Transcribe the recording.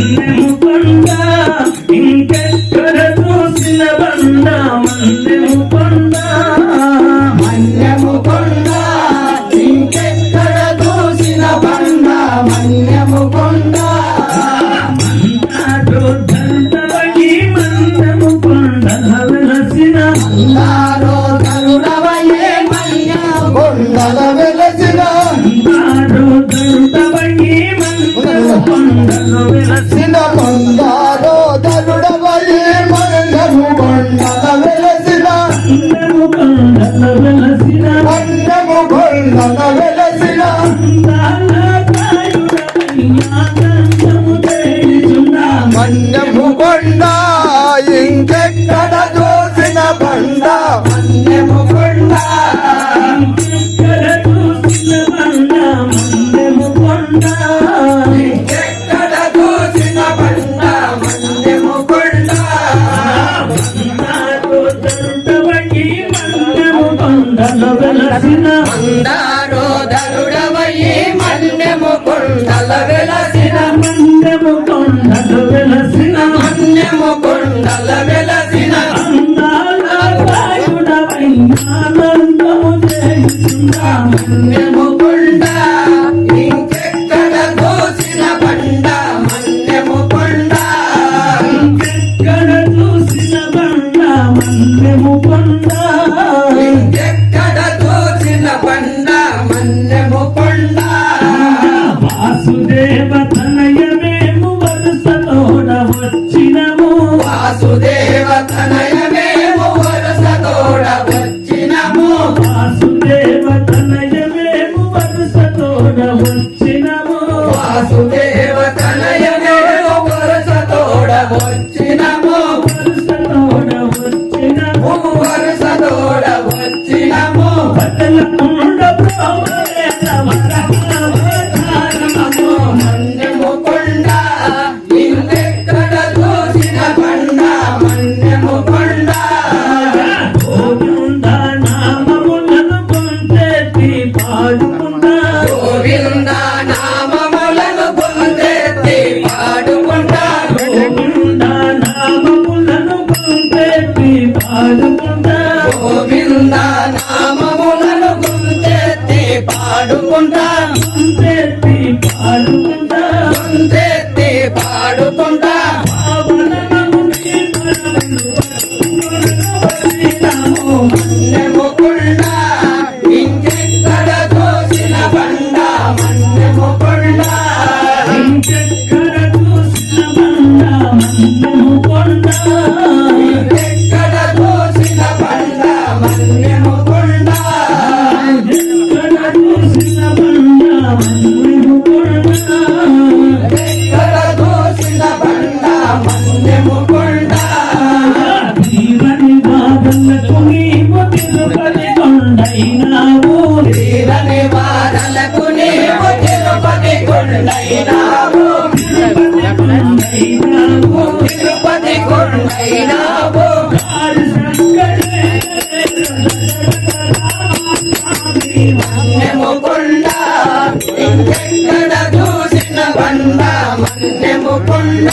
మన్నెము కొండ ఇంకెక్కడ చూసిన బండ మన్నెము కొండ మన్యము కొండ ఇంకెక్కడ చూసిన బండ మన్యము కొండ మన్నాడు దండవగి మన్నెము కొండ వెలసిన అల్లారో వెలసిన మందారో దరుడవయ్యి మన్యము కొండల వెలసిన వాసుదేవ తనయమేము వరుస తోడ వచ్చినము. వాసుదేవ తనయమేము వరుసతోడ వచ్చినము. వాసుదేవ తనయమేము వరుస తోడ వచ్చినము. వరుసతోడ వచ్చినము. వరుస తోడ వచ్చినము. బదలకుండ ప్రోమేల పాడుకుంటా పొందేటి పాడుకుంటా పొందెత్తి పాడుకుంటా ఇంకెక్కడ చూసిన బండ మన్యము కొండ ఇంకెక్కడ చూసిన బండ మన్నము కొండ ఇంకెక్కడ చూసిన బండ. మన్యము కొండ తిరుపతి కొండైనావో మన్యము కొండ ఇంకెక్కడ చూసిన బండ మన్యము కొండ